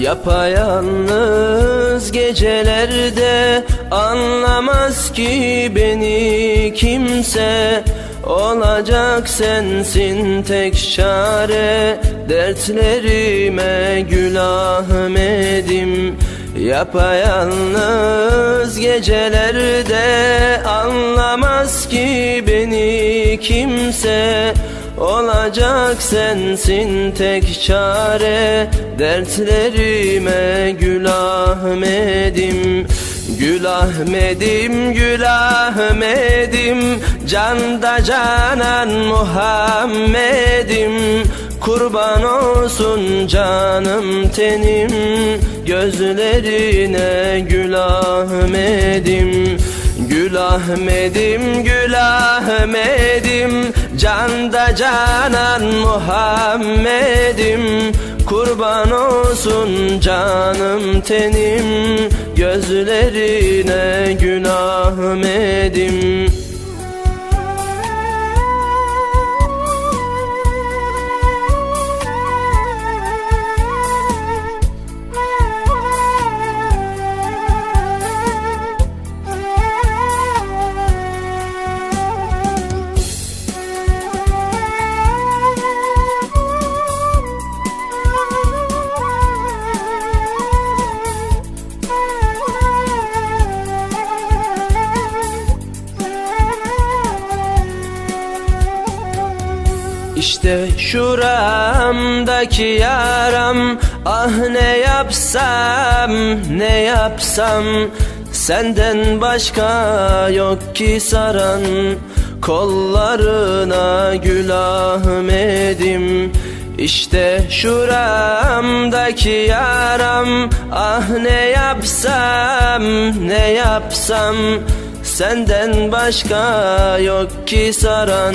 Yapayalnız gecelerde anlamaz ki beni kimse. Olacak sensin tek çare Dertlerime gül Ahmet'im Yapayalnız gecelerde anlamaz ki beni kimse Olacak sensin tek çare. Dertlerime gül Ahmet'im Gül Ahmet'im, Gül Ahmet'im Canda canan Muhammed'im. Kurban olsun canım tenim. Gözlerine Gül Ahmet'im Gül Ahmet'im, Gül Ahmet'im Canda canan Muhammed'im. Kurban olsun canım tenim. Gözlerine Gül Ahmet'im İşte şuramdaki yaram. Ah ne yapsam ne yapsam? Senden başka yok ki saran. Kollarına gül Ahmet'im İşte şuramdaki yaram. Ah ne yapsam ne yapsam? Senden başka yok ki saran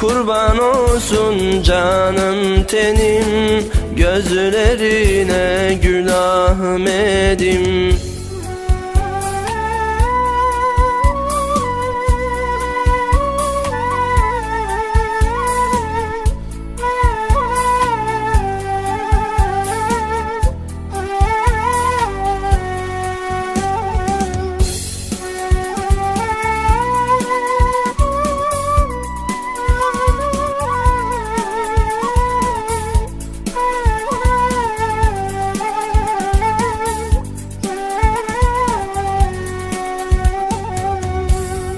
Kurban olsun canım tenim Gözlerine Gül Ahmet'im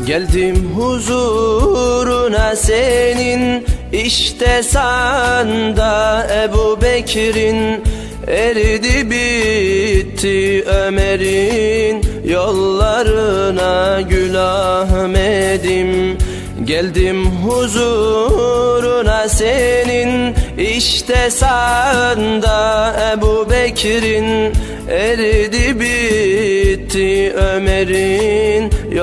Geldim huzuruna senin işte sanda Ebu Bekir'in. Eridi bitti Ömer'in yollarına Gül Ahmet'im Geldim huzuruna senin işte sanda Ebu Bekir'in. Eridi bitti Ömer'in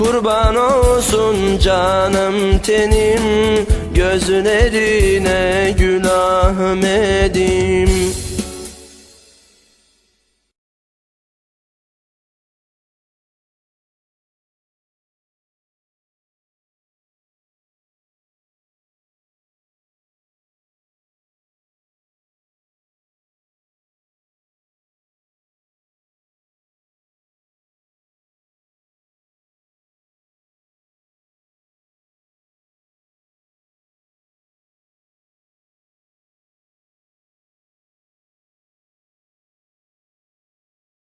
Kurban olsun canım tenim Gözlerine Gül Ahmet'im